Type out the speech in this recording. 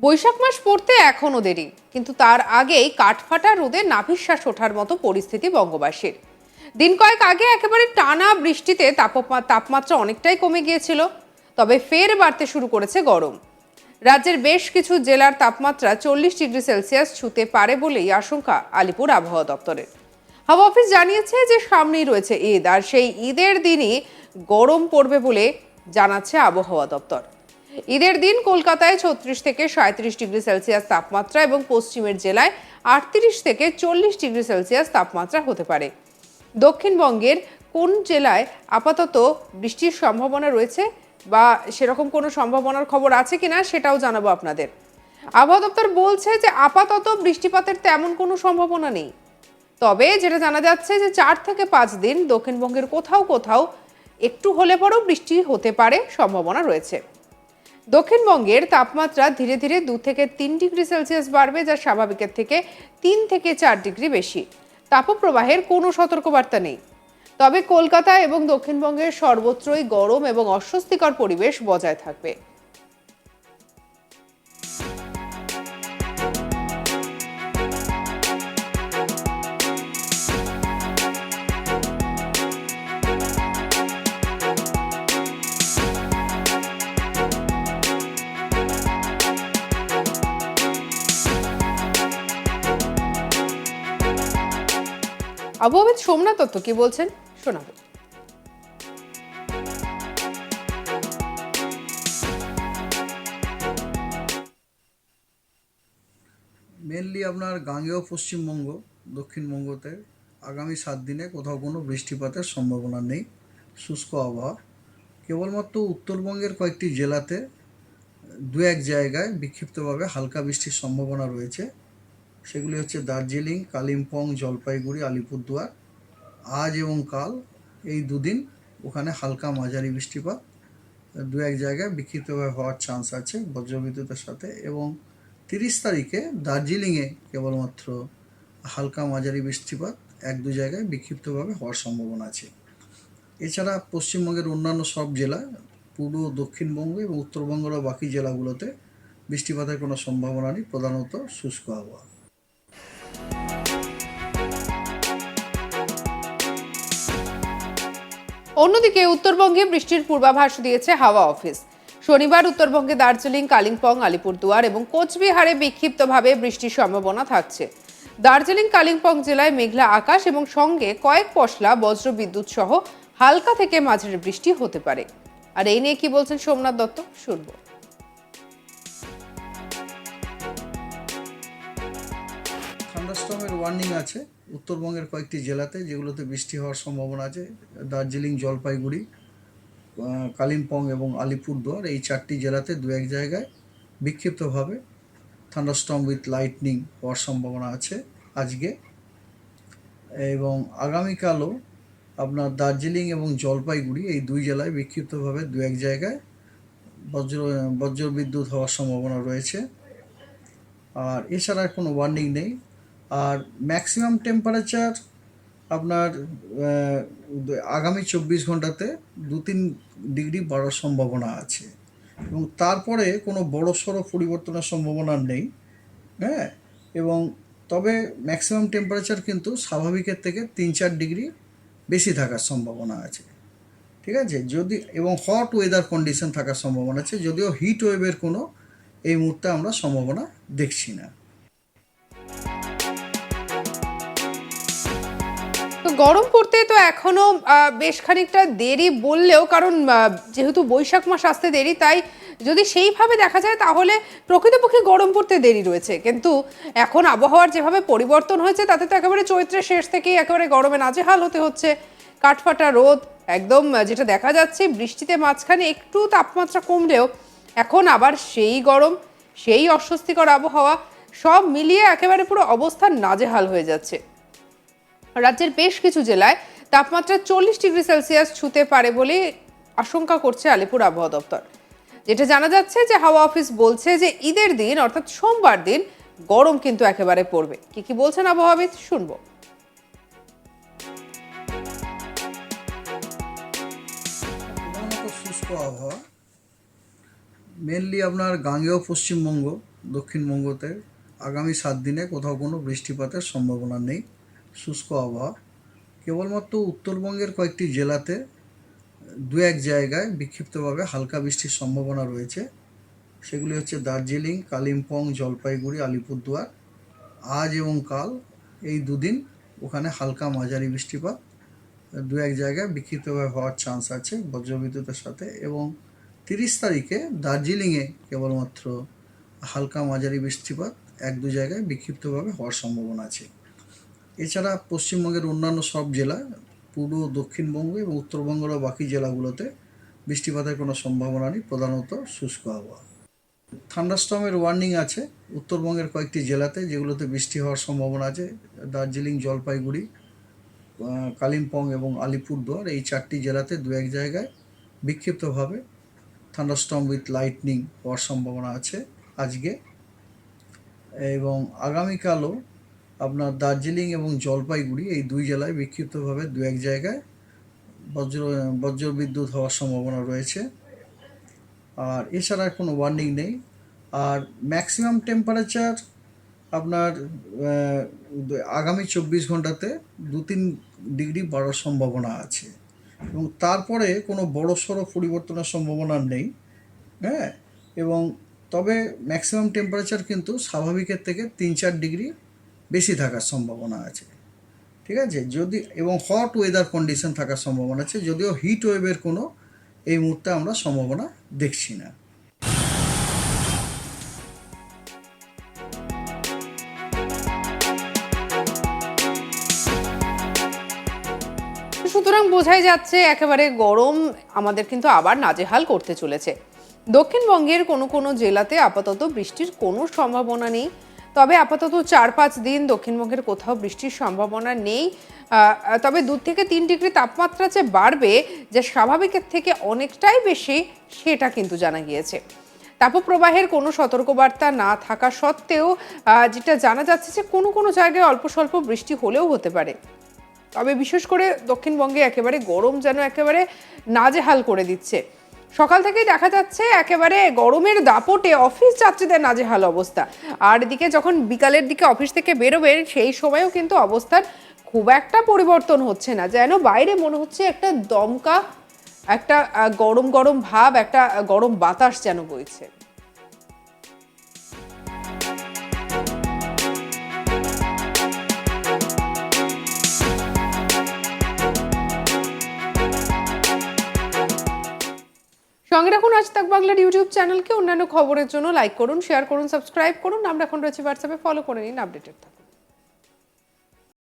বৈশাখ মাস পড়তে এখনও দেরি, কিন্তু তার আগেই কাঠফাটা রোদে নাভিশ্বাস ওঠার মতো পরিস্থিতি বঙ্গবাসীর। দিন কয়েক আগে একেবারে টানা বৃষ্টিতে তাপমা- তাপমাত্রা অনেকটাই কমে গিয়েছিল, তবে ফের বাড়তে শুরু করেছে গরম। রাজ্যের বেশ কিছু জেলার তাপমাত্রা চল্লিশ ডিগ্রি সেলসিয়াস ছুতে পারে বলেই আশঙ্কা আলিপুর আবহাওয়া দপ্তরের। হাওয়া অফিস জানিয়েছে যে সামনেই রয়েছে ঈদ, আর সেই ঈদের দিনই গরম পড়বে বলে জানাচ্ছে আবহাওয়া দপ্তর। ঈদের দিন কলকাতায় ছত্রিশ থেকে সাঁত্রিশ ডিগ্রি সেলসিয়াস তাপমাত্রা এবং পশ্চিমের জেলায় আটত্রিশ থেকে চল্লিশ ডিগ্রি সেলসিয়াস তাপমাত্রা হতে পারে। দক্ষিণবঙ্গের কোন জেলায় আপাতত বৃষ্টির সম্ভাবনা রয়েছে বা সেরকম কোনো সম্ভাবনার খবর আছে কিনা সেটাও জানাব আপনাদের। আবহাওয়া দপ্তর বলছে যে আপাতত বৃষ্টিপাতের তেমন কোনো সম্ভাবনা নেই। তবে যেটা জানা যাচ্ছে যে চার থেকে পাঁচ দিন দক্ষিণবঙ্গের কোথাও কোথাও একটু হলে পরেও বৃষ্টি হতে পারে, সম্ভাবনা রয়েছে। দক্ষিণবঙ্গের তাপমাত্রা ধীরে ধীরে দু থেকে তিন ডিগ্রি সেলসিয়াস বাড়বে, যা স্বাভাবিকের থেকে তিন থেকে চার ডিগ্রি বেশি। তাপপ্রবাহের কোনো সতর্কবার্তা নেই। তবে কলকাতা এবং দক্ষিণবঙ্গের সর্বত্রই গরম এবং অস্বস্তিকর পরিবেশ বজায় থাকবে। আবহাওয়াবিদ সোমনাথ দত্ত, কি বলছেন? শোনাবো। মেনলি আপনার গাঙ্গেয় পশ্চিমবঙ্গ, দক্ষিণবঙ্গতে আগামী সাত দিনে কোথাও কোনো বৃষ্টিপাতের সম্ভাবনা নেই, শুষ্ক আবহাওয়া। কেবলমাত্র উত্তরবঙ্গের কয়েকটি জেলাতে দু এক জায়গায় বিক্ষিপ্তভাবে হালকা বৃষ্টির সম্ভাবনা রয়েছে। সেগুলি হচ্ছে দার্জিলিং, কালিম্পং, জলপাইগুড়ি, আলিপুরদুয়ার। আজ এবং কাল এই দুদিন ওখানে হালকা মাঝারি বৃষ্টিপাত। দু এক জায়গায় বিক্ষিপ্তভাবে হওয়ার চান্স আছে বজ্রবিদ্যুতের সাথে এবং তিরিশ তারিখে দার্জিলিংয়ে কেবলমাত্র হালকা মাঝারি বৃষ্টিপাত এক দু জায়গায় বিক্ষিপ্তভাবে হওয়ার সম্ভাবনা আছে। এছাড়া পশ্চিমবঙ্গের অন্যান্য সব জেলা, পূর্ব, দক্ষিণবঙ্গ এবং উত্তরবঙ্গের বাকি জেলাগুলোতে বৃষ্টিপাতের কোনো সম্ভাবনা নেই, প্রধানত শুষ্ক আবহাওয়া। অন্যদিকে উত্তরবঙ্গে বৃষ্টির পূর্বাভাস দিয়েছে হাওয়া অফিস। শনিবার উত্তরবঙ্গে দার্জিলিং, কালিম্পং, আলিপুরদুয়ার এবং কোচবিহারে বিক্ষিপ্তভাবে বৃষ্টির সম্ভাবনা থাকছে। দার্জিলিং, কালিম্পং জেলায় মেঘলা আকাশ এবং সঙ্গে কয়েক পশলা বজ্র বিদ্যুৎ সহ হালকা থেকে মাঝারি বৃষ্টি হতে পারে। আর এই নিয়ে কি বলছেন সোমনাথ দত্ত, শুনব। থান্ডারস্টর্মের ওয়ার্নিং আছে। উত্তরবঙ্গের কয়েকটি জেলাতে যেগুলোতে বৃষ্টি হওয়ার সম্ভাবনা আছে, দার্জিলিং, জলপাইগুড়ি কালিম্পং এবং আলিপুরদুয়ার। এই চারটি জেলাতে দু এক জায়গায় বিক্ষিপ্তভাবে থান্ডারস্টর্ম উইথ লাইটনিং হওয়ার সম্ভাবনা আছে আজকে। এবং আগামীকালও আপনার দার্জিলিং এবং জলপাইগুড়ি এই দুই জেলায় বিক্ষিপ্তভাবে দু এক জায়গায় বজ্র বজ্র বিদ্যুৎ হওয়ার সম্ভাবনা রয়েছে। আর এছাড়া কোনো ওয়ার্নিং নেই। আর ম্যাক্সিমাম টেম্পারেচার আপনার আগামী চব্বিশ ঘন্টাতে দু তিন ডিগ্রি বাড়ার সম্ভাবনা আছে। এবং তারপরে কোনো বড় সড়ো পরিবর্তনের সম্ভাবনা নেই হ্যাঁ? এবং তবে ম্যাক্সিমাম টেম্পারেচার কিন্তু স্বাভাবিকের থেকে তিন চার ডিগ্রি বেশি থাকার সম্ভাবনা আছে। ঠিক আছে? যদি, এবং হট ওয়েদার কন্ডিশন থাকার সম্ভাবনা আছে, যদিও হিট ওয়েভের কোনো এই মুহূর্তে আমরা সম্ভাবনা দেখছি না। গরম পড়তে তো এখনও আহ, বেশ খানিকটা দেরি বললেও কারণ যেহেতু বৈশাখ মাস আসতে দেরি তাই যদি সেইভাবে দেখা যায় তাহলে প্রকৃতপক্ষে গরম পড়তে দেরি রয়েছে। কিন্তু এখন আবহাওয়ার যেভাবে পরিবর্তন হয়েছে তাতে তো একেবারে চৈত্রের শেষ থেকেই একেবারে গরমে নাজেহাল হতে হচ্ছে। কাঠফাটা রোদ একদম যেটা দেখা যাচ্ছে বৃষ্টিতে মাঝখানে একটু তাপমাত্রা কমলেও এখন আবার সেই গরম সেই অস্বস্তিকর আবহাওয়া সব মিলিয়ে একেবারে পুরো অবস্থা নাজেহাল হয়ে যাচ্ছে। রাজ্যের বেশ কিছু জেলায় তাপমাত্রা চল্লিশ ডিগ্রি সেলসিয়াস ছুতে পারে বলে আশঙ্কা করছে আলিপুর আবহাওয়া দপ্তর। যেটা জানা যাচ্ছে যে হাওয়া অফিস বলছে যে ঈদের দিন, অর্থাৎ সোমবার দিন, গরম কিন্তু একেবারে পড়বে। কি কি বলছেন আবহাওয়াবিদ? শুনব। আবহাওয়া। মেনলি আপনার গাঙ্গেয় পশ্চিমবঙ্গ, দক্ষিণবঙ্গতে আগামী সাত দিনে কোথাও কোনো বৃষ্টিপাতের সম্ভাবনা নেই। শুষ্ক আবহাওয়া। কেবলমাত্র উত্তরবঙ্গের কয়েকটি জেলাতে দু এক জায়গায় বিক্ষিপ্তভাবে হালকা বৃষ্টির সম্ভাবনা রয়েছে। সেগুলি হচ্ছে দার্জিলিং, কালিম্পং, জলপাইগুড়ি, আলিপুরদুয়ার। আজ এবং কাল এই দুদিন ওখানে হালকা মাঝারি বৃষ্টিপাত। দু এক জায়গায় বিক্ষিপ্তভাবে হওয়ার চান্স আছে বজ্রবিদ্যুতের সাথে এবং তিরিশ তারিখে দার্জিলিংয়ে কেবলমাত্র হালকা মাঝারি বৃষ্টিপাত এক দু জায়গায় বিক্ষিপ্তভাবে হওয়ার সম্ভাবনা আছে। এছাড়া পশ্চিমবঙ্গের অন্যান্য সব জেলা, পূর্ব, দক্ষিণবঙ্গ এবং উত্তরবঙ্গের বাকি জেলাগুলোতে বৃষ্টিপাতের কোনো সম্ভাবনা নেই, প্রধানত শুষ্ক আবহাওয়া। থান্ডারস্টর্মের ওয়ার্নিং আছে, উত্তরবঙ্গের কয়েকটি জেলাতে যেগুলোতে বৃষ্টি হওয়ার সম্ভাবনা আছে, দার্জিলিং, জলপাইগুড়ি কালিম্পং এবং আলিপুরদুয়ার, এই চারটি জেলাতে দু এক জায়গায় বিক্ষিপ্তভাবে থান্ডারস্টর্ম উইথ লাইটনিং হওয়ার সম্ভাবনা আছে আজকে। এবং আগামীকালও আপনার দার্জিলিং এবং জলপাইগুড়ি এই দুই জেলায় বিক্ষিপ্তভাবে দু এক জায়গায় বজ্র বজ্রবিদ্যুৎ হওয়ার সম্ভাবনা রয়েছে। আর এছাড়া কোনো ওয়ার্নিং নেই। আর ম্যাক্সিমাম টেম্পারেচার আপনার আগামী চব্বিশ ঘন্টাতে দু তিন ডিগ্রি বাড়ার সম্ভাবনা আছে। এবং তারপরে কোনো বড় সড়ো পরিবর্তনের সম্ভাবনা নেই। হ্যাঁ? এবং তবে ম্যাক্সিমাম টেম্পারেচার কিন্তু স্বাভাবিকের থেকে তিন চার ডিগ্রি বেশি থাকার সম্ভাবনা আছে। ঠিক আছে? যদি, এবং হট ওয়েদার কন্ডিশন থাকার সম্ভাবনা আছে, যদিও হিট ওয়েভের কোনো এই মুহূর্তে আমরা সম্ভাবনা দেখছি না। সুতরাং বোঝাই যাচ্ছে একেবারে গরম আমাদের কিন্তু আবার নাজেহাল করতে চলেছে। দক্ষিণবঙ্গের কোনো কোনো জেলাতে আপাতত বৃষ্টির কোনো সম্ভাবনা নেই। তবে আপাতত চার পাঁচ দিন দক্ষিণবঙ্গের কোথাও বৃষ্টির সম্ভাবনা নেই। তবে দু থেকে তিন ডিগ্রি তাপমাত্রা যে বাড়বে, যে স্বাভাবিকের থেকে অনেকটাই বেশি, সেটা কিন্তু জানা গিয়েছে। তাপপ্রবাহের কোনো সতর্কবার্তা না থাকা সত্ত্বেও যেটা জানা যাচ্ছে যে কোনো কোনো জায়গায় অল্প স্বল্প বৃষ্টি হলেও হতে পারে। তবে বিশেষ করে দক্ষিণবঙ্গে একেবারে গরম যেন একেবারে নাজেহাল করে দিচ্ছে। সকাল থেকেই দেখা যাচ্ছে একেবারে গরমের দাপটে অফিস যাত্রীদের নাজেহাল অবস্থা। আর এদিকে যখন বিকালের দিকে অফিস থেকে বেরোবেন সেই সময়ও কিন্তু অবস্থার খুব একটা পরিবর্তন হচ্ছে না। যেন বাইরে মনে হচ্ছে একটা দমকা, একটা গরম গরম ভাব, একটা গরম বাতাস যেন বইছে। সঙ্গে রাখুন। আজ তাক বাংলার ইউটিউব চ্যানেলকে অন্যান্য খবরের জন্য লাইক করুন শেয়ার করুন সাবস্ক্রাইব করুন। আমরা এখন রয়েছে হোয়াটসঅ্যাপে ফলো করে নিন আপডেটেড থাকুন।